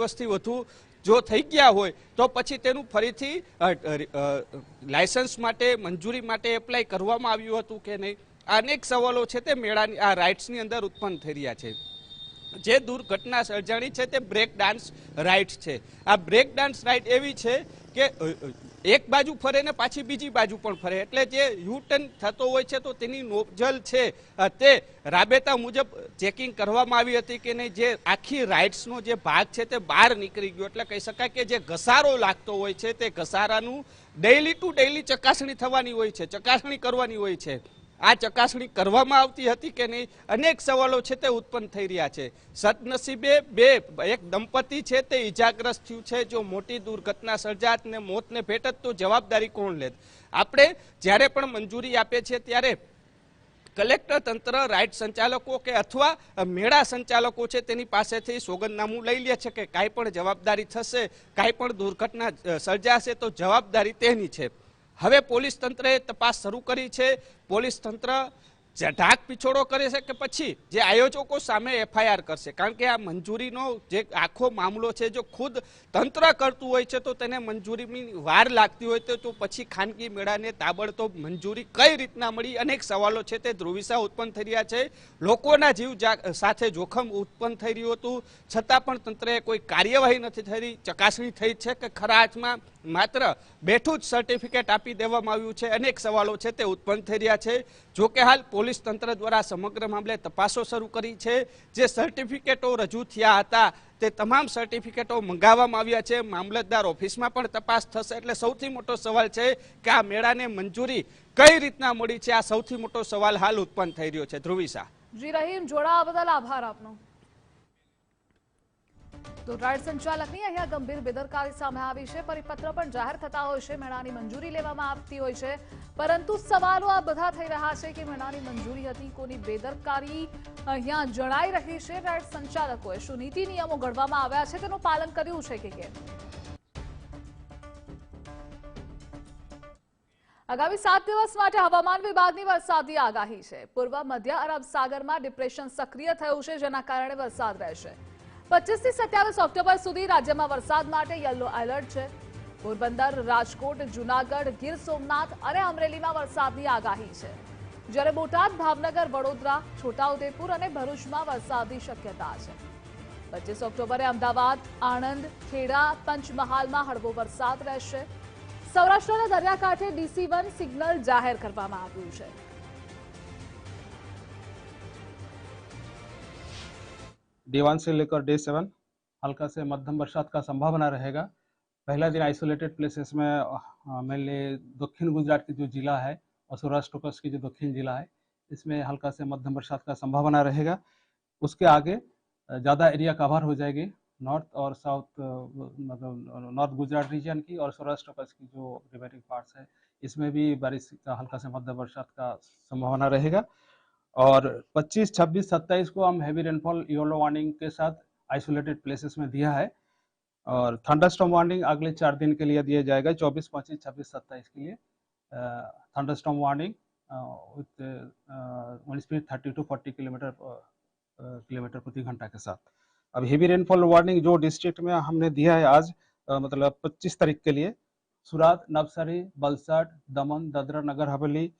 દિવસથી વધુ જો થઈ ગયા હોય, તો પછી તેનું ફરીથી લાયસન્સ માટે, મંજૂરી માટે એપ્લાય કરવામાં આવ્યું હતું કે નહીં? અનેક સવાલો છે તે મેળાની, આ રાઇટ્સની અંદર ઉત્પન્ન થઈ રહ્યા છે. જે દુર્ઘટના સર્જાણી છે તે બ્રેક ડાન્સ રાઇટ છે. આ બ્રેક ડાન્સ રાઇટ એવી છે કે એક બાજુ ફરે ને પાછી બીજી બાજુ પણ ફરે. એટલે જે યુ ટર્ન થતો હોય છે તો તેની નોઝલ છે. તે રાબેતા મુજબ ચેકિંગ કરવામાં આવી હતી કે નહીં, જે આખી રાઇડ્સનો જે ભાગ છે તે બહાર નીકળી ગયો. એટલે કહી શકાય કે જે ઘસારો લાગતો હોય છે તે ઘસારાનું ડેઇલી ટુ ડેઇલી ચકાસણી થવાની હોય છે, ચકાસણી કરવાની હોય છે. આ ચકાસણી કરવામાં આવતી હતી કે નહીં? અનેક સવાલો છે તે ઉત્પન્ન થઈ રહ્યા છે. સદનસીબે બે, એક દંપતી છે તે ઇજાગ્રસ્ત થયું છે. જો મોટી દુર્ઘટના સર્જાત ને મોતને ભેટત, તો જવાબદારી કોણ લેત? આપણે જ્યારે પણ મંજૂરી આપે છે ત્યારે કલેક્ટર તંત્ર, રાઇડ સંચાલકો કે અથવા મેળા સંચાલકો છે તેની પાસેથી સોગંદનામું લઈ લે છે કે કાંઈ પણ જવાબદારી થશે, કાંઈ પણ દુર્ઘટના સર્જાશે તો જવાબદારી તેની છે. હવે પોલીસ તંત્રએ તપાસ શરૂ કરી છે. પોલીસ તંત્ર જે ઢાક પીછોડો કરે છે કે પછી જે આયોજકો સામે એફઆઈઆર કરશે? કારણ કે આ મંજૂરીનો જે આખો મામલો છે, જો ખુદ તંત્ર કરતું હોય છે, તો તેને મંજૂરીની વાર લાગતી હોય તો પછી ખાનગી મેળાને તાબડતોબ મંજૂરી કઈ રીતના મળી? અનેક સવાલો છે, તે ધ્રુવિસા ઉત્પન્ન થઈ રહ્યા છે. લોકોના જીવ સાથે જોખમ ઉત્પન્ન થઈ રહ્યું હતું. છતાં પણ તંત્રએ કોઈ કાર્યવાહી નથી થઈ. ચકાસણી થઈ છે કે ખરા હાથમાં માત્ર બેઠું જ સર્ટિફિકેટ આપી દેવામાં આવ્યું છે. અનેક સવાલો છે, તે ઉત્પન્ન થઈ રહ્યા છે. જો કે હાલ પોલીસ તંત્ર દ્વારા સમગ્ર મામલે તપાસો શરૂ કરી છે. જે સર્ટિફિકેટો રજૂ થયા હતા, તે તમામ સર્ટિફિકેટો મંગાવવામાં આવ્યા છે. મામલતદાર ઓફિસમાં પણ તપાસ થશે. એટલે સૌથી મોટો સવાલ છે કે આ મેળાને મંજૂરી કઈ રીતના મળી છે? આ સૌથી મોટો સવાલ હાલ ઉત્પન્ન થઈ રહ્યો છે. ધ્રુવિસા. જી રહીમ, જોડાવા બદલ આભાર આપનો. તો રાઇડ સંચાલકની અહીંયા ગંભીર બેદરકારી સામે આવી છે. પરિપત્ર પણ જાહેર થતા હોય છે. મેળાની મંજૂરી લેવામાં આવતી હોય છે. પરંતુ સવાલો આ બધા થઈ રહ્યા છે કે મેળાની મંજૂરી હતી કોની બેદરકારી અહીંયા જણાઈ રહી છે રાઇડ સંચાલકોએ? શું નીતિ નિયમો ઘડવામાં આવ્યા છે? તેનું પાલન કર્યું છે કે કેમ? આગામી સાત દિવસ માટે હવામાન વિભાગની વરસાદની આગાહી છે. પૂર્વ મધ્ય અરબ સાગરમાં ડિપ્રેશન સક્રિય થયું છે, જેના કારણે વરસાદ રહેશે. પચીસથી સત્યાવીસ ઓક્ટોબર સુધી રાજ્યમાં વરસાદ માટે યલો એલર્ટ છે. પોરબંદર, રાજકોટ, જુનાગઢ, ગીર સોમનાથ અને અમરેલીમાં વરસાદની આગાહી છે. જ્યારે બોટાદ, ભાવનગર, વડોદરા, છોટાઉદેપુર અને ભરૂચમાં વરસાદની શક્યતા છે. પચીસ ઓક્ટોબરે અમદાવાદ, આણંદ, ખેડા, પંચમહાલમાં હળવો વરસાદ રહેશે. સૌરાષ્ટ્રના દરિયાકાંઠે ડીસી વન સિગ્નલ જાહેર કરવામાં આવ્યું છે. डे वन से लेकर डे सेवन हल्का से मध्यम बरसात का संभावना रहेगा। पहला दिन आइसोलेटेड प्लेसेस में मेनली दक्षिण गुजरात की जो जिला है और सौराष्ट्र कच्छ की जो दक्षिण जिला है, इसमें हल्का से मध्यम बरसात का संभावना रहेगा। उसके आगे ज़्यादा एरिया कवर हो जाएगी। नॉर्थ और साउथ मतलब नॉर्थ गुजरात रीजन की और सौराष्ट्र कच्छ की जो रिमेनिंग पार्ट्स है, इसमें भी बारिश का हल्का से मध्यम बरसात का संभावना रहेगा। और 25, 26, 27 को हम हैवी रेनफॉल येलो वार्निंग के साथ आइसोलेटेड प्लेसेस में दिया है। और थंडरस्टॉर्म वार्निंग अगले चार दिन के लिए दिया जाएगा 24, 25, 26, 27 के लिए। Thunderstorm warning with speed 30 to 40 kilometre kilometre प्रति घंटा के साथ। अब हेवी रेनफॉल वार्निंग जो डिस्ट्रिक्ट में हमने दिया है आज मतलब 25 तारीख के लिए सुरात नवसारी बलसाड दमन दादरा नगर हवेली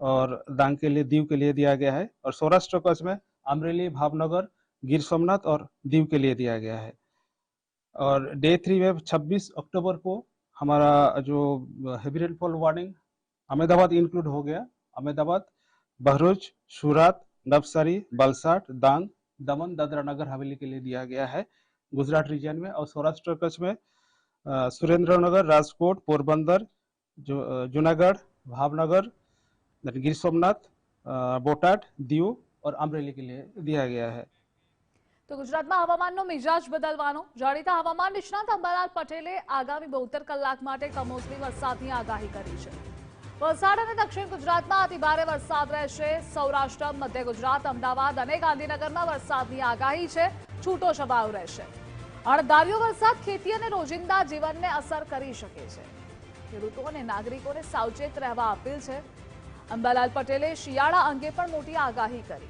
और डांग के लिए, दीव के लिए दिया गया है। और सौराष्ट्र कच्छ में अमरेली, भावनगर, गिर सोमनाथ और दीव के लिए दिया गया है। और डे थ्री में 26 अक्टूबर को हमारा जो heavy rainfall warning Ahmedabad include हो गया। अहमदाबाद भरूच सूरत, नवसारी बलसाड डांग दमन, दादरा नगर हवेली के लिए दिया गया है गुजरात रीजन में। और सौराष्ट्र कच्छ में सुरेंद्र नगर राजकोट, पोरबंदर जूनागढ़, भावनगर गिर सोमनाथ अ, बोटाड दीव और अमरेली के लिए दिया गया है તો ગુજરાતમાં હવામાનનો મિજાજ બદલવાનો જાણીતા હવામાન નિષ્ણાત અંબાલાલ પટેલે આગામી બોતેર કલાક માટે કમોસમી વરસાદની આગાહી કરી છે વલસાડ અને દક્ષિણ ગુજરાતમાં અતિભારે વરસાદ રહેશે સૌરાષ્ટ્ર મધ્ય ગુજરાત અમદાવાદ અને ગાંધીનગરમાં વરસાદની આગાહી છે છૂટો છવાયો રહેશે અણધાર્યો વરસાદ ખેતી અને રોજિંદા જીવનને અસર કરી શકે છે ખેડૂતો અને નાગરિકોને સાવચેત રહેવા અપીલ છે અંબાલાલ પટેલે શિયાળા અંગે પણ મોટી આગાહી કરી.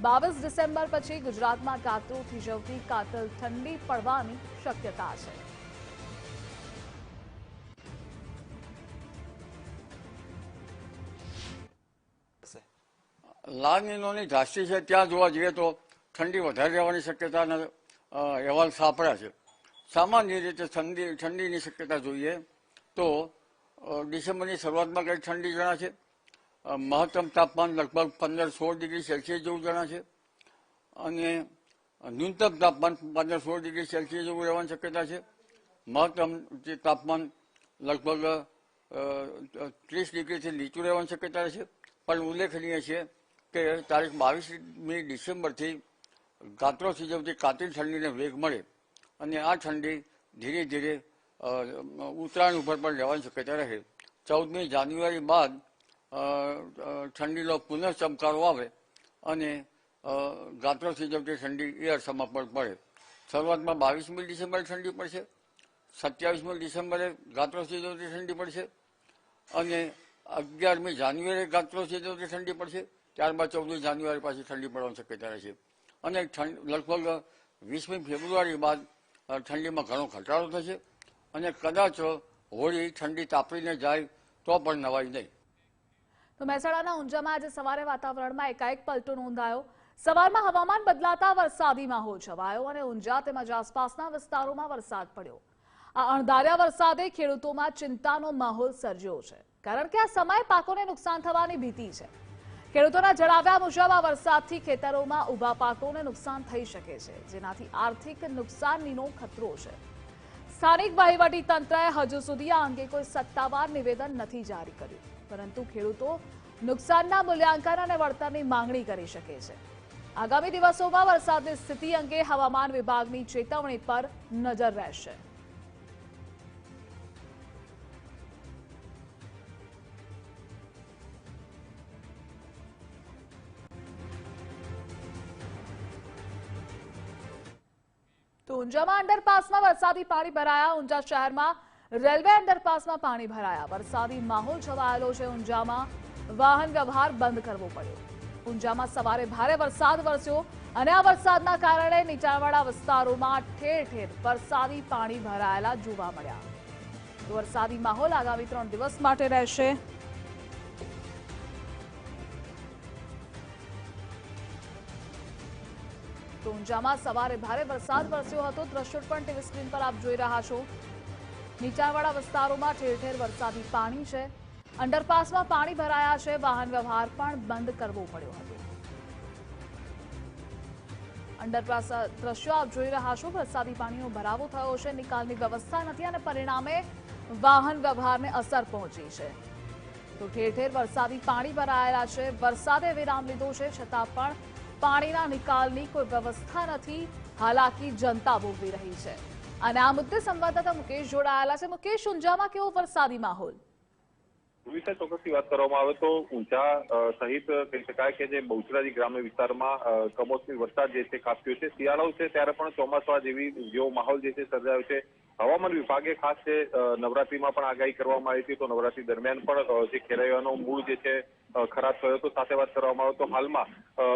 બાવીસ ડિસેમ્બર પછી ગુજરાતમાં કાતરો થીજવતી કાતલ ઠંડી પડવાની શક્યતા છે. લાલ નીલોની ધાસ્તી છે ત્યાં જોવા જઈએ તો ઠંડી વધારે રહેવાની શક્યતાના અહેવાલ સાંપડ્યા છે. સામાન્ય રીતે ઠંડી ઠંડીની શક્યતા જોઈએ તો ડિસેમ્બરની શરૂઆતમાં કંઈક ઠંડી જણાશે? અ, મહત્તમ તાપમાન લગભગ પંદર સોળ ડિગ્રી સેલ્સિયસ જેવું જણાશે અને ન્યૂનતમ તાપમાન પંદર સોળ ડિગ્રી સેલ્સિયસ જેવું રહેવાની શક્યતા છે. મહત્તમ જે તાપમાન લગભગ ત્રીસ ડિગ્રીથી નીચું રહેવાની શક્યતા છે. પણ ઉલ્લેખનીય છે કે તારીખ બાવીસમી ડિસેમ્બરથી ગાત્રો થીજવતી કાતિલ ઠંડીને વેગ મળે અને આ ઠંડી ધીરે ધીરે ઉત્તરાયણ ઉપર પણ રહેવાની શક્યતા રહે. ચૌદમી જાન્યુઆરી બાદ ઠંડીનો પુનઃ ચમકારો આવે અને ગાત્રથી ગાત્રો થીજવતી ઠંડી એ પણ પડે. શરૂઆતમાં બાવીસમી ડિસેમ્બરે ઠંડી પડશે, સત્યાવીસમી ડિસેમ્બરે ગાત્રો થીજવતી ઠંડી પડશે અને અગિયારમી જાન્યુઆરી ગાત્રો થીજવતી ઠંડી પડશે, ત્યારબાદ ચૌદમી જાન્યુઆરી પાછી ઠંડી પડવાની શક્યતા રહેશે. અને ઠંડ, લગભગ વીસમી ફેબ્રુઆરી બાદ ઠંડીમાં ઘણો ઘટાડો થશે અને કદાચ હોળી ઠંડી તાપીને જાય તો પણ નવાઈ નહીં. તો મહેસાણાના ઊંઝામાં આજે સવારે વાતાવરણમાં એકાએક પલટો નોંધાયો. સવારમાં હવામાન બદલાતા વરસાદી માહોલ છવાયો અને ઊંઝા તેમજ આસપાસના વિસ્તારોમાં વરસાદ પડ્યો. આ અણધાર્યા વરસાદે ખેડૂતોમાં ચિંતાનો માહોલ સર્જ્યો છે, કારણ કે આ સમય પાકોને નુકસાન થવાની ભીતિ છે. ખેડૂતોના જણાવ્યા મુજબ આ વરસાદથી ખેતરોમાં ઊભા પાકોને નુકસાન થઈ શકે છે, જેનાથી આર્થિક નુકસાનીનો ખતરો છે. સ્થાનિક વહીવટી તંત્રએ હજુ સુધી આ અંગે કોઈ સત્તાવાર નિવેદન નથી જારી કર્યું. પરંતુ ખેડૂતો નુકસાનના મૂલ્યાંકન અને વળતરની માંગણી કરી શકે છે. આગામી દિવસોમાં વરસાદની સ્થિતિ અંગે હવામાન વિભાગની ચેતવણી પર નજર રહેશે. તો ઊંઝામાં અંડરપાસમાં વરસાદી પાણી ભરાયા. ઊંઝા શહેરમાં રેલવે અંડરપાસમાં પાણી ભરાયા. વરસાદી માહોલ છવાયેલો છે ઊંઝામાં. વાહન વ્યવહાર બંધ કરવો પડ્યો. ઊંઝામાં સવારે ભારે વરસાદ વરસ્યો અને આ વરસાદના કારણે નીચાણવાળા વિસ્તારોમાં ઠેર ઠેર વરસાદી પાણી ભરાયેલા જોવા મળ્યા. વરસાદી માહોલ આગામી ત્રણ દિવસ માટે રહેશે. તો ઊંઝામાં સવારે ભારે વરસાદ વરસ્યો હતો. દ્રશ્યો પણ ટીવી સ્ક્રીન પર આપ જોઈ રહ્યા છો. નીચાણવાળા વિસ્તારોમાં ઠેર ઠેર વરસાદી પાણી છે. અંડરપાસમાં પાણી ભરાયા છે. વાહન વ્યવહાર પણ બંધ કરવો પડ્યો હતો. અંડરપાસ દ્રશ્યો આપ જોઈ રહ્યા છો. વરસાદી પાણીનો ભરાવો થયો છે. નિકાલની વ્યવસ્થા નથી અને પરિણામે વાહન વ્યવહારને અસર પહોંચી છે. તો ઠેર ઠેર વરસાદી પાણી ભરાયેલા છે. વરસાદે વિરામ લીધો છે. છતાં પણ પાણીના નિકાલની કોઈ વ્યવસ્થા નથી. હાલાકી જનતા ભોગવી રહી છે. અને આ મુદ્દે સંવાદદાતા મુકેશ જોડાયેલા છે. મુકેશ, ઊંઝામાં કેવો વરસાદી માહોલ? વિશે ચોક્કસથી વાત કરવામાં આવે તો ઊંઝા સહિત કહી શકાય કે જે બહુચરાજી ગ્રામ્ય વિસ્તારમાં કમોસમી વરસાદ જે છે કાપ્યો છે. શિયાળો છે ત્યારે પણ ચોમાસા જેવી જેવો માહોલ જે છે સર્જાયો છે. હવામાન વિભાગે ખાસ છે નવરાત્રીમાં પણ આગાહી કરવામાં આવી હતી. તો નવરાત્રી દરમિયાન પણ જે ખેલૈયાનો મૂળ જે છે ખરાબ થયો હતો. સાથે વાત કરવામાં આવે તો હાલમાં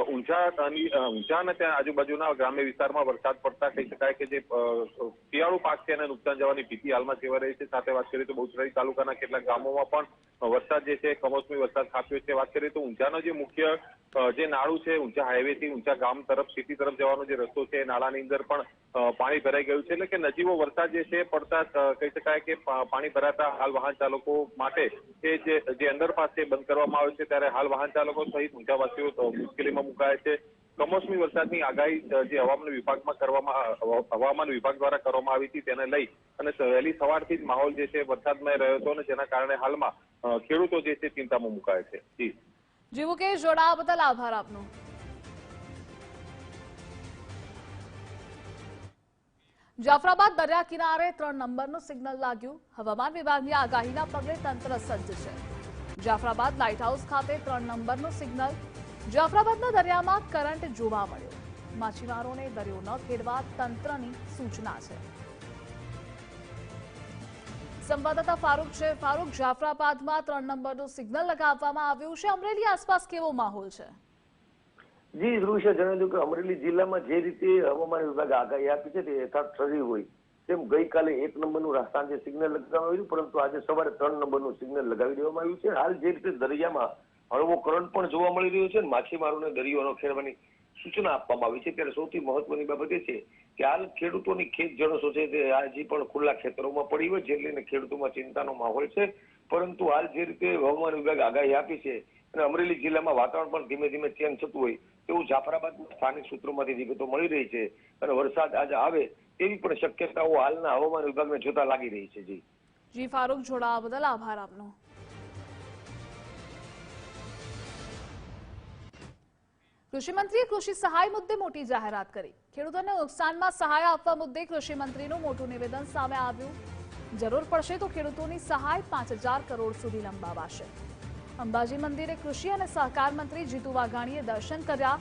ઊંઝાની અ, ઊંઝા અને ત્યાં આજુબાજુના ગ્રામ્ય વિસ્તારમાં વરસાદ પડતા કહી શકાય કે જે શિયાળુ પાક છે એને નુકસાન જવાની ભીતિ હાલમાં સેવા રહી છે. સાથે વાત કરીએ તો બહુચરાજી તાલુકાના કેટલાક ગામોમાં પણ વરસાદ જે છે કમોસમી વરસાદ ખાબક્યો છે. વાત કરીએ તો ઊંઝાનો જે મુખ્ય જે નાળું છે ઊંચા હાઈવે થી ઊંચા ગામ તરફ સિટી તરફ જવાનો જે રસ્તો છે એ નાળાની અંદર પણ પાણી ભરાઈ ગયું છે. એટલે કે નજીવો વરસાદ જે છે પડતા કહી શકાય કે પાણી ભરાતા હાલ વાહન ચાલકો માટે એ જે અંડરપાસ છે બંધ કરવામાં આવે છે. ત્યારે હાલ વાહન ચાલકો સહિત ઊંઝાવાસીઓ મુશ્કેલીમાં મુકાયા છે. કમોસમી વરસાદની આગાહી જે હવામાન વિભાગમાં કરવામાં હવામાન વિભાગ દ્વારા કરવામાં આવી હતી તેને લઈ અને વહેલી સવારથી જ માહોલ જે છે વરસાદમય રહ્યો હતો અને જેના કારણે હાલમાં ખેડૂતો જે છે ચિંતામાં મુકાયા છે. જી. જી મુકેશ જોડાવા બદલ આભાર આપનો. જાફરાબાદ દરિયા કિનારે ત્રણ નંબરનું સિગ્નલ લાગ્યું. હવામાન વિભાગની આગાહીના પગલે તંત્ર સજ્જ છે. જાફરાબાદ લાઇટ હાઉસ ખાતે ત્રણ નંબરનું સિગ્નલ. જાફરાબાદના દરિયામાં કરંટ જોવા મળ્યો. માછીમારોને દરિયો ન ખેડવા તંત્રની સૂચના છે. સંવાદદાતા ફારૂક છે. ફારૂક, જાફરાબાદમાં ત્રણ નંબરનું સિગ્નલ લગાવવામાં આવ્યું છે. અમરેલી આસપાસ કેવો માહોલ છે? જી ધ્રુવ છે. જણાવ્યું કે અમરેલી જિલ્લામાં જે રીતે હવામાન વિભાગ આગાહી આપી છે તે યથાર્થ ઠરી હોય. તેમ ગઈકાલે એક નંબરનું સાંજે સિગ્નલ લગાવવામાં આવ્યું, પરંતુ આજે સવારે ત્રણ નંબરનું સિગ્નલ લગાવી દેવામાં આવ્યું છે. હાલ જે રીતે દરિયામાં હળવો કરંટ પણ જોવા મળી રહ્યો છે અને માછીમારોને દરિયો ખેડવાની સૂચના આપવામાં આવી છે. ત્યારે સૌથી મહત્વની બાબત એ છે કે હાલ ખેડૂતોની ખેત જણસો છે તે હજી પણ ખુલ્લા ખેતરોમાં પડી હોય જે લઈને ખેડૂતોમાં ચિંતાનો માહોલ છે. પરંતુ હાલ જે રીતે હવામાન વિભાગ આગાહી આપી છે અને અમરેલી જિલ્લામાં વાતાવરણ પણ ધીમે ધીમે ચેન્જ થતું હોય, તેવું જાફરાબાદ સ્થાનિક સૂત્રોમાંથી વિગતો મળી રહી છે. અને વરસાદ આજે આવે તેવી પણ શક્યતાઓ હાલના હવામાન વિભાગને જોતા લાગી રહી છે, જી. જી, ફારૂક જોડાવા બદલ આભાર આપનો. કૃષિમંત્રીએ કૃષિ સહાય મુદ્દે મોટી જાહેરાત કરી. ખેડૂતોને નુકસાનમાં સહાય આપવા મુદ્દે કૃષિમંત્રીનું મોટું નિવેદન સામે આવ્યું. જરૂર પડશે તો ખેડૂતોની સહાય પાંચ કરોડ સુધી લંબાવાશે. અંબાજી મંદિરે કૃષિ અને સહકાર મંત્રી જીતુ વાઘાણીએ દર્શન કર્યા.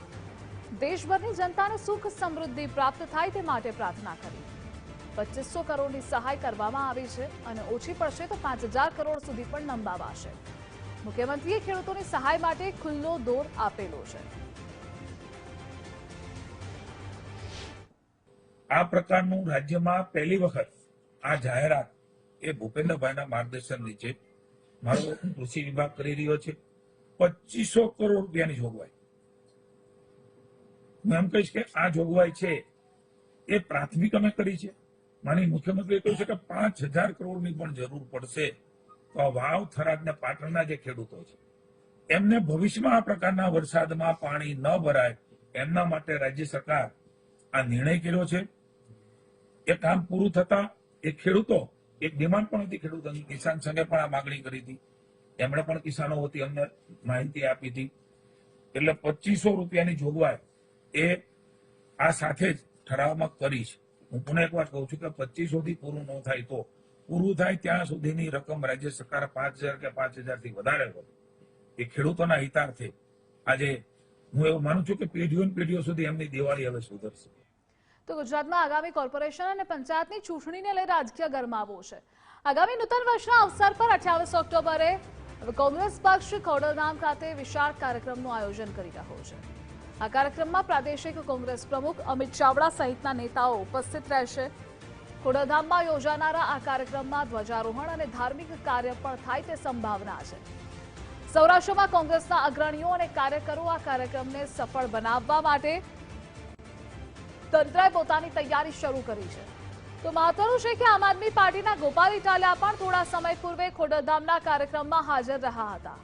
દેશભરની જનતાને સુખ સમૃદ્ધિ પ્રાપ્ત થાય તે માટે પ્રાર્થના કરી. પચીસો કરોડની સહાય કરવામાં આવી છે અને ઓછી પડશે તો પાંચ કરોડ સુધી પણ લંબાવાશે. મુખ્યમંત્રીએ ખેડૂતોની સહાય માટે ખુલ્લો દોર આપેલો છે. આ પ્રકારનું રાજ્યમાં પહેલી વખત આ જાહેરાત એ ભૂપેન્દ્રભાઈના માર્ગદર્શન નીચે મારો કૃષિ વિભાગ કરી રહ્યો છે. પચીસો કરોડ રૂપિયાની જોગવાઈ. હું એમ કહીશ કે આ જોગવાઈ છે. એ પ્રાથમિક અમે કરી છે. માની મુખ્યમંત્રીએ કહ્યું છે કે પાંચ હજાર કરોડની પણ જરૂર પડશે. તો આ વાવ થરાદ ને પાટણના જે ખેડૂતો છે, એમને ભવિષ્યમાં આ પ્રકારના વરસાદમાં પાણી ન ભરાય, એમના માટે રાજ્ય સરકાર આ નિર્ણય કર્યો છે. એ કામ પૂરું થતા એ ખેડૂતો, એક ડિમાન્ડ પણ હતી ખેડૂત કિસાન સંઘે પણ આ માગણી કરી હતી. એમણે પણ કિસાનો વતી અમને માહિતી આપી હતી. એટલે પચીસો રૂપિયાની જોગવાઈ એ આ સાથે જ ઠરાવમાં કરી છે. હું પુનઃ એક વાર કહું છું કે પચીસો થી પૂરું ન થાય તો. પૂરું થાય ત્યાં સુધીની રકમ રાજ્ય સરકાર પાંચ હજાર કે પાંચ હજારથી વધારે હોય. એ ખેડૂતોના હિતાર્થે આજે હું એવું માનું છું કે પેઢીઓ પેઢીઓ સુધી એમની દિવાળી હવે સુધરશે. તો ગુજરાતમાં આગામી કોર્પોરેશન અને પંચાયતની ચૂંટણીને લઈ રાજકીય ગરમાવો છે. આગામી નૂતન વર્ષના અવસર પર અઠ્યાવીસ ઓક્ટોબરે કોંગ્રેસ પક્ષ ખોડલધામ ખાતે વિશાળ કાર્યક્રમનું આયોજન કરી રહ્યો છે. આ કાર્યક્રમમાં પ્રાદેશિક કોંગ્રેસ પ્રમુખ અમિત ચાવડા સહિતના નેતાઓ ઉપસ્થિત રહેશે. ખોડાધામમાં યોજાનારા આ કાર્યક્રમમાં ધ્વજારોહણ અને ધાર્મિક કાર્ય પણ થાય તે સંભાવના છે. સૌરાષ્ટ્રમાં કોંગ્રેસના અગ્રણીઓ અને કાર્યકરો આ કાર્યક્રમને સફળ બનાવવા માટે તંત્રએ પોતાની તૈયારી શરૂ કરી છે. તો મહત્વનું છે કે આમ આદમી પાર્ટીના ગોપાલ ઇટાલિયા પણ થોડા સમય પૂર્વે ખોડલધામના કાર્યક્રમમાં હાજર રહ્યા હતા.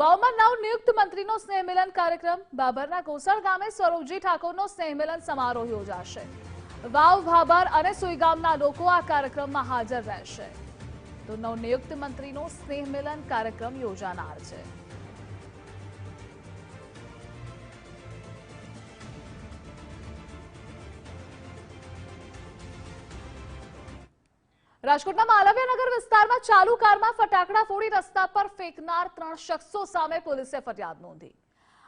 વાવમાં નવ નિયુક્ત મંત્રીનો સ્નેહમિલન કાર્યક્રમ. બાબરના કોસળ ગામે સરોજી ઠાકોરનો સ્નેહમિલન સમારોહ યોજાશે. વાવ, ભાભર અને સુઈગામના લોકો આ કાર્યક્રમમાં હાજર રહેશે. તો નવનિયુક્ત મંત્રીનો સ્નેહ મિલન કાર્યક્રમ યોજાનાર છે. રાજકોટના માલવ્યનગર વિસ્તારમાં ચાલુ કારમાં ફટાકડા ફોડી રસ્તા પર ફેંકનાર ત્રણ શખ્સો સામે પોલીસે ફરિયાદ નોંધી.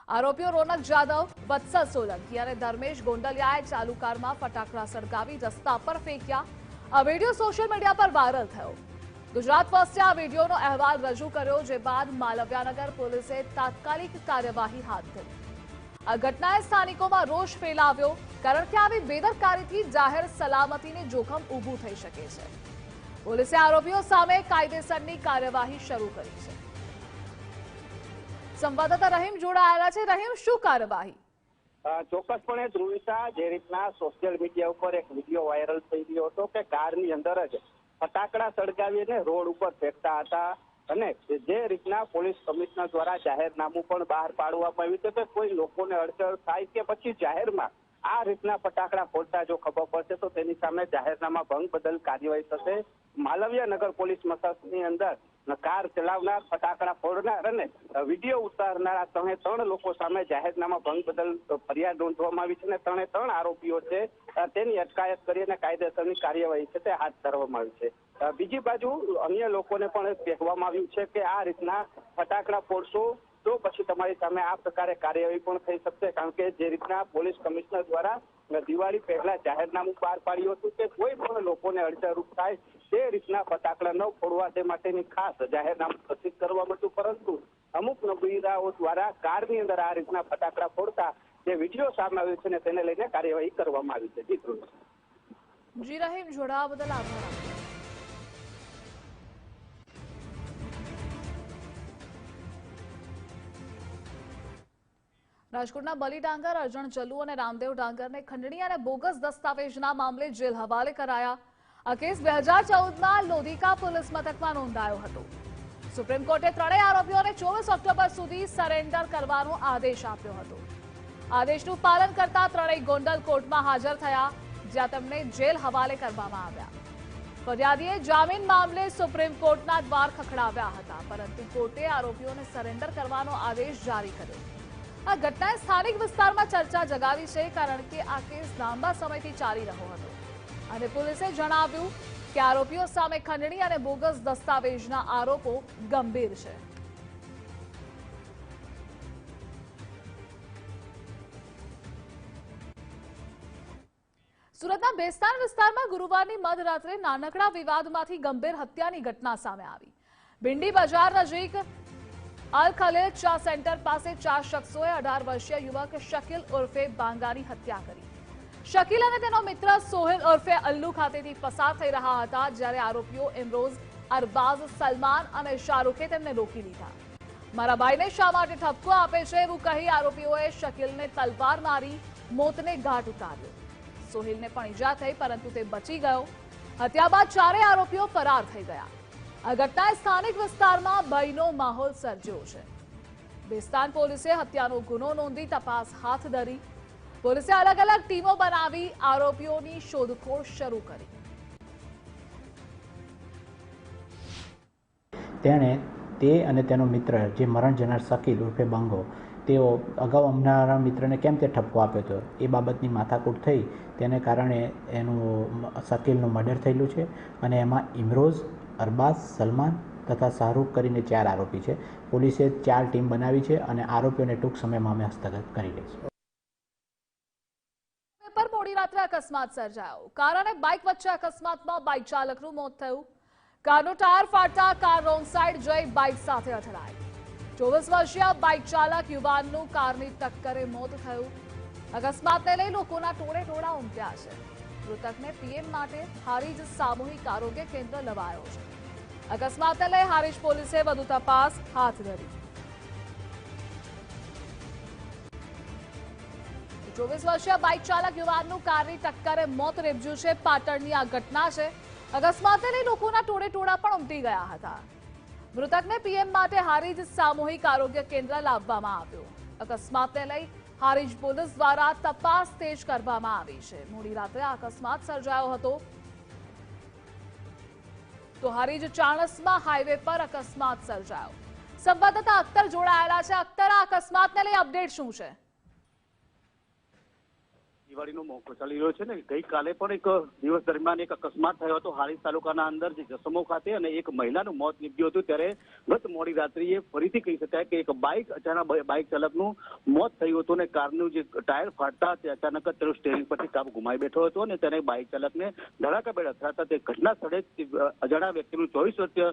આરોપીઓ રોનક જાદવ વત્સલ સોલંકી અને ધર્મેશ ગોંડલિયાએ ચાલુ કારમાં ફટાકડા સળગાવી રસ્તા પર ફેંક્યા. આ વીડિયો સોશિયલ મીડિયા પર વાયરલ થયો. ગુજરાત ફર્સ્ટે આ વિડીયોનો અહેવાલ રજૂ કર્યો, જે બાદ માલવ્યાનગર પોલીસે તાત્કાલિક કાર્યવાહી હાથ ધરી. આ ઘટનાએ સ્થાનિકોમાં રોષ ફેલાવ્યો, કારણ કે આવી બેદરકારીથી જાહેર સલામતીને જોખમ ઊભું થઈ શકે છે. પોલીસે આરોપીઓ સામે કાયદેસરની કાર્યવાહી શરૂ કરી છે. સંવાદદાતા રહીમ જોડાયેલા છે. રહીમ, શું કાર્યવાહી? ચોક્કસપણે ધ્રુવિતા જે રીતના સોશિયલ મીડિયા ઉપર એક વીડિયો વાયરલ થઈ ગયો હતો કે કારની અંદર જ ફટાકડા સળગાવીને રોડ ઉપર ફેંકતા હતા અને જે રીતના પોલીસ કમિશનર દ્વારા જાહેરનામું પણ બહાર પાડવામાં આવ્યું છે કે કોઈ લોકોને અડચણ થાય કે પછી જાહેરમાં આ રીતના ફટાકડા ફોડતા જો ખબર પડશે, તો તેની સામે જાહેરનામા ભંગ બદલ કાર્યવાહી થશે. માલવીય નગર પોલીસ મથકની અંદર કાર ચલાવનાર, ફટાકડા ફોડનાર અને વીડિયો ઉતારનારા ત્રણે ત્રણ લોકો સામે જાહેરનામા ભંગ બદલ ફરિયાદ નોંધવામાં આવી છે અને ત્રણે ત્રણ આરોપીઓ છે. તેની અટકાયત કરી અને કાયદેસરની કાર્યવાહી છે તે હાથ ધરવામાં આવી છે. બીજી બાજુ અન્ય લોકોને પણ કહેવામાં આવ્યું છે કે આ રીતના ફટાકડા ફોડશો તો પછી તમારી સામે આ પ્રકારે કાર્યવાહી પણ થઈ શકશે. કારણ કે જે રીતના પોલીસ કમિશનર દ્વારા દિવાળી પહેલા જાહેરનામું બહાર પાડ્યું હતું કે કોઈ પણ લોકોને અડચણરૂપ થાય તે રીતના ફટાકડા ન ફોડવા તે માટેની ખાસ જાહેરનામું પ્રસિદ્ધ કરવામાં હતું. પરંતુ અમુક નબીરાઓ દ્વારા કારની અંદર આ રીતના ફટાકડા ફોડતા જે વીડિયો સામે આવ્યો છે ને તેને લઈને કાર્યવાહી કરવામાં આવી છે. જી. જી, રહીમ જોડાવા બદલ આભાર. રાજકોટના બલી ડાંગર, અર્જણ ચલ્લુ અને રામદેવ ડાંગરને ખંડણી અને બોગસ દસ્તાવેજના મામલે જેલ હવાલે કરાયા. આ કેસ બે હજાર ચૌદમાં લોધિકા પોલીસ મથકમાં નોંધાયો હતો. સુપ્રીમ કોર્ટે ત્રણેય આરોપીઓને ચોવીસ ઓક્ટોબર સુધી સરેન્ડર કરવાનો આદેશ આપ્યો હતો. આદેશનું પાલન કરતા ત્રણેય ગોંડલ કોર્ટમાં હાજર થયા, જ્યાં તેમને જેલ હવાલે કરવામાં આવ્યા. ફરિયાદીએ જામીન મામલે સુપ્રીમ કોર્ટના દ્વાર ખખડાવ્યા હતા, પરંતુ કોર્ટે આરોપીઓને સરેન્ડર કરવાનો આદેશ જારી કર્યો. આ ઘટનાએ સ્થાનિક વિસ્તારમાં ચર્ચા જગાવી છે, કારણ કે આ કેસ લાંબા સમયથી ચાલી રહ્યો હતો. અને પોલીસે જણાવ્યું કે આરોપીઓ સામે ખંડણી અને બોગસ દસ્તાવેજના આરોપો ગંભીર છે. સુરતના બેસ્તાન વિસ્તારમાં ગુરુવારની મધરાત્રે નાનકડા વિવાદમાંથી ગંભીર હત્યાની ઘટના સામે આવી. ભિંડી બજાર નજીક અલ ખલીલ ચા સેન્ટર પાસે ચાર શખ્સોએ અઢાર વર્ષીય યુવક શકીલ ઉર્ફે બાંગાની હત્યા કરી. શકીલ અને તેનો મિત્ર સોહેલ ઉર્ફે અલ્લુ ખાતેથી પસાર થઈ રહ્યા હતા, જ્યારે આરોપીઓ ઇમરોઝ અરબાઝ સલમાન અને શાહરૂખે તેમને રોકી લીધા. મારા ભાઈને શા માટે ઠપકો આપે છે? એવું કહી આરોપીઓએ શકીલને તલવાર મારી મોતને ઘાટ ઉતાર્યો. સોહિલને પણ ઈજા થઈ, પરંતુ તે બચી ગયો. હત્યા બાદ ચારેય આરોપીઓ ફરાર થઈ ગયા. આ ઘટના સ્થાનિક વિસ્તારમાં ભયનો માહોલ સર્જ્યો છે. બેસ્તાન પોલીસે હત્યાનો ગુનો નોંધી તપાસ હાથ ધરી. પોલીસે અલગ અલગ ટીમો બનાવી આરોપીઓની શોધખોળ શરૂ કરી. તેણે તે અને તેનો મિત્ર, જે મરણ જનાર શકીલ ઉર્ફે બાંગો, તેઓ અગાઉ અમનારા મિત્રને કેમ તે ઠપકો આપ્યો હતો? એ બાબતની માથાકૂટ થઈ તેને કારણે એનું શકીલનું મર્ડર થયેલું છે અને એમાં ઇમરોઝ અરબાઝ, સલમાન તથા શાહરૂખ કરીને ચાર આરોપી છે. પોલીસે ચાર ટીમ બનાવી છે અને આરોપીઓને ટૂંક સમયમાં અમે હસ્તગત કરી લઈશું. પર મોડી રાત્રે અકસ્માત સર્જાયો. કાર અને બાઇક વચ્ચે અકસ્માતમાં બાઇક ચાલકનું મોત થયું. કારનો ટાયર ફાટતા કાર રોંગ સાઈડ જઈ બાઇક સાથે અથડાઈ. ચોવીસ વર્ષીય બાઇક ચાલક યુવાનનું કારની ટક્કરે મોત થયું. અકસ્માતને લઈ લોકોના ટોળે ટોળા ઉમટ્યા છે. મૃતકને પીએમ માટે હારીજ સામૂહિક આરોગ્ય કેન્દ્ર લવાયો છે. અકસ્માતને લઈ હારીજ પોલીસે વધુ તપાસ હાથ ધરી. ચોવીસ વર્ષીય બાઇક ચાલક યુવાનનું કારની ટક્કરે મોત નીપજ્યું છે. પાટણની આ ઘટના છે. અકસ્માતને લઈ લોકોના ટોળે ટોળા પણ ઉમટી ગયા હતા. મૃતકને પીએમ માટે હારીજ સામૂહિક આરોગ્ય કેન્દ્ર લાવવામાં આવ્યું. અકસ્માતને લઈ હારીજ પોલીસ દ્વારા તપાસ તેજ કરવામાં આવી છે. મોડી રાત્રે અકસ્માત સર્જાયો હતો. તો હારીજ ચાણસમા હાઈવે પર અકસ્માત સર્જાયો. સંવાદદાતા અખ્તર જોડાયેલા છે. અખ્તર, આ અકસ્માતને લઈ અપડેટ શું છે? દિવાળીનો મોકો ચાલી રહ્યો છે ને. ગઈકાલે પણ એક દિવસ દરમિયાન એક અકસ્માત થયો હતો. હારીજ તાલુકાના અંદર જે જસમો ખાતે અને એક મહિલાનું મોત નીપજ્યું હતું. ત્યારે ગત મોડી રાત્રિએ ફરીથી કહી શકાય કે એક બાઇક અચાનક બાઇક ચાલકનું મોત થયું હતું અને કારનું જે ટાયર ફાટતા તે અચાનક જ તેનું સ્ટેરિંગ પરથી કાબુ ગુમાવી બેઠો હતો અને તેને બાઇક ચાલકને ધડાકાભેર અથડાતા તે ઘટના સ્થળે અજાણા વ્યક્તિનું ચોવીસ વર્ષીય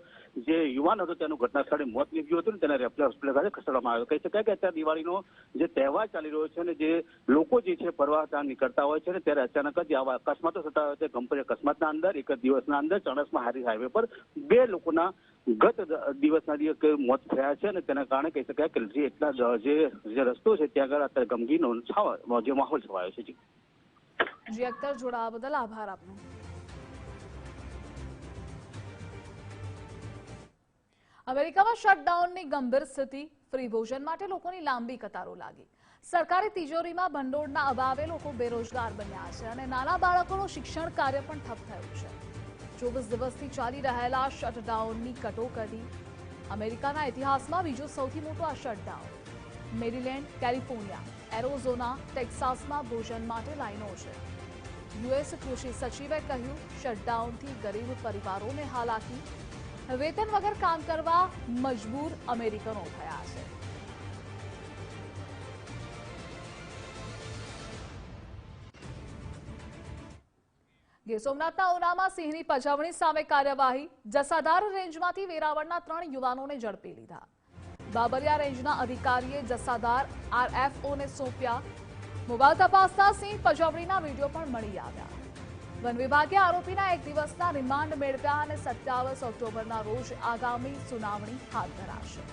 જે યુવાન હતો તેનું ઘટના સ્થળે મોત નીપજ્યું હતું અને તેને રેફરલ હોસ્પિટલ ખાતે ખસેડવામાં આવ્યો કહી શકાય કે અત્યારે દિવાળીનો જે તહેવાર ચાલી રહ્યો છે અને જે લોકો જે છે ત્યાં નીકળતા હોય છે ને ત્યારે અચાનક જ આવા અકસ્માતો થતા હોય છે. ગંભીર અકસ્માતના અંદર, એક જ દિવસના અંદર ચણસમાં હારી હાઈવે પર બે લોકોના ગત દિવસના દિવસે મોત થયા છે અને તેના કારણે કહી શકાય કે જે એટલા જે રસ્તો છે ત્યાં આગળ અત્યારે ગમગીનો છાવા જે માહોલ છવાયો છે. જી. અખ્તર જોડાવા બદલ આભાર આપનો. અમેરિકામાં શટડાઉનની ગંભીર સ્થિતિ, ફ્રી ભોજન માટે લોકોની લાંબી કતારો લાગી. સરકારી તિજોરીમાં ભંડોળના અભાવે લોકો બેરોજગાર બન્યા છે અને નાના બાળકોનું શિક્ષણ કાર્ય પણ ઠપ થયું છે. ચોવીસ દિવસથી ચાલી રહેલા શટડાઉનની કટોકટી. અમેરિકાના ઇતિહાસમાં બીજો સૌથી મોટો આ શટડાઉન. મેરીલેન્ડ, કેલિફોર્નિયા, એરોઝોના, ટેક્સાસમાં ભોજન માટે લાઈનો છે. યુએસ કૃષિ સચિવે કહ્યું, શટડાઉનથી ગરીબ પરિવારોને હાલાકી. વેતન વગર કામ કરવા મજબૂર અમેરિકનો થયા છે. ગીર સોમનાથના ઉનામાં સિંહની પજવણી સામે કાર્યવાહી. જસાધાર રેન્જમાંથી વેરાવળના ત્રણ યુવાનોને ઝડપી લીધા. બાબરિયા રેન્જના અધિકારીએ જસાધાર આરએફઓને સોંપ્યા. મોબાઈલ તપાસતા સિંહ પજવણીના વીડિયો પણ મળી આવ્યા. વન વિભાગે આરોપીના એક દિવસના રિમાન્ડ મેળવ્યા અને સત્યાવીસ ઓક્ટોબરના રોજ આગામી સુનાવણી હાથ ધરાશે.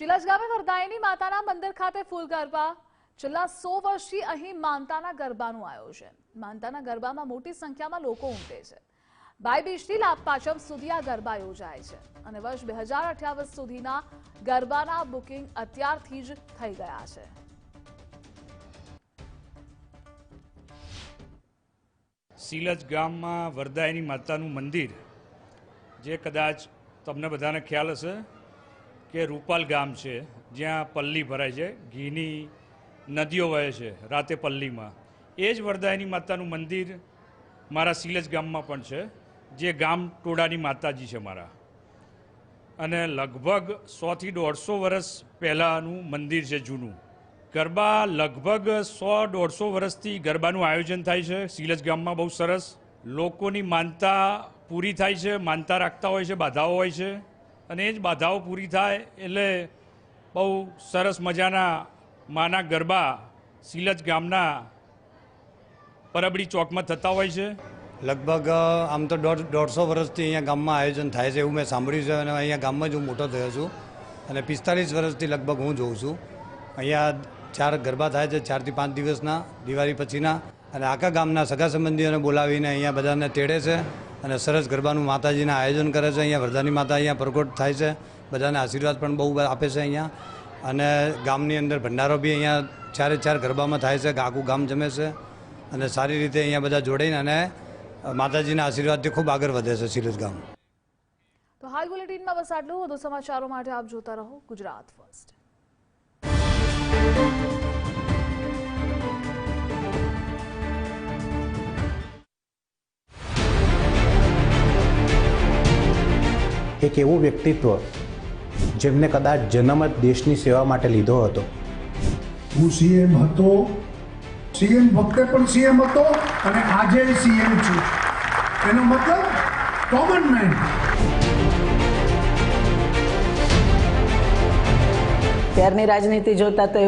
શિલાજ ગામે વરદાયની માતાના મંદિર ખાતે ફૂલ ગરબા. છેલ્લા સો વર્ષથી અહીં માનતાના ગરબાનું આયોજન. માનતાના ગરબામાં મોટી સંખ્યામાં લોકો ઉમટે છે. ભાઈબીજથી લાભ પાચમ સુધી આ ગરબા યોજાય છે. અને વર્ષ બે હજાર અઠ્યાવીસ સુધીના ગરબાના બુકિંગ અત્યારથી જ થઈ ગયા છે. સિલજ ગામમાં વરદાયની માતાનું મંદિર, જે કદાચ તમને બધાને ખ્યાલ હશે કે રૂપાલ ગામ છે, જ્યાં પલ્લી ભરાય છે, ઘીની નદીઓ વહે છે, રાતે પલ્લીમાં. એ જ વરદાયની માતાનું મંદિર મારા સિલજ ગામમાં પણ છે, જે ગામ ટોળાની માતાજી છે મારા. અને લગભગ સોથી દોઢસો વર્ષ પહેલાંનું મંદિર છે જૂનું. ગરબા લગભગ સો દોઢસો વર્ષથી ગરબાનું આયોજન થાય છે, સિલજ ગામમાં બહુ સરસ. લોકોની માનતા પૂરી થાય છે, માનતા રાખતા હોય છે, બાધાઓ હોય છે. અને એ જ બાધાઓ પૂરી થાય એટલે બહુ સરસ મજાના માના ગરબા સિલજ ગામના પરબડી ચોકમાં થતા હોય છે. લગભગ આમ તો દોઢ, દોઢસો વર્ષથી અહીંયા ગામમાં આયોજન થાય છે એવું મેં સાંભળ્યું છે અને અહીંયા ગામમાં જ હું મોટો થયો છું. અને પિસ્તાલીસ વર્ષથી લગભગ હું જોઉં છું. અહીંયા ચાર ગરબા થાય છે, ચારથી પાંચ દિવસના, દિવાળી પછીના. અને આખા ગામના સગા સંબંધીઓને બોલાવીને અહીંયા બધાને તેડે છે. અને સરસ ગરબાનું માતાજીના આયોજન કરે છે. અહીંયા વરદાની માતા અહીંયા પ્રગટ થાય છે. બધાને આશીર્વાદ પણ બહુ આપે છે અહીંયા. અને ગામની અંદર ભંડારો બી અહીંયા ચારે ચાર ગરબામાં થાય છે. આખું ગામ જમે છે. અને સારી રીતે અહીંયા બધા જોડાઈને અને માતાજીના આશીર્વાદથી ખૂબ આગળ વધે છે સિલજ ગામ. તો હાલ બુલેટિનમાં બસ આટલું. વધુ સમાચારો માટે આપ જોતા રહો ગુજરાત ફર્સ્ટ. એક એવું વ્યક્તિત્વ જેમને કદાચ જન્મ જ દેશની સેવા માટે લીધો હતો. હું સીએમ હતો. સીએમ વખતે પણ સીએમ હતો અને આજે સીએમ છું. એનો મતલબ કોમન મેન ત્યારની રાજનીતિ જોતા તો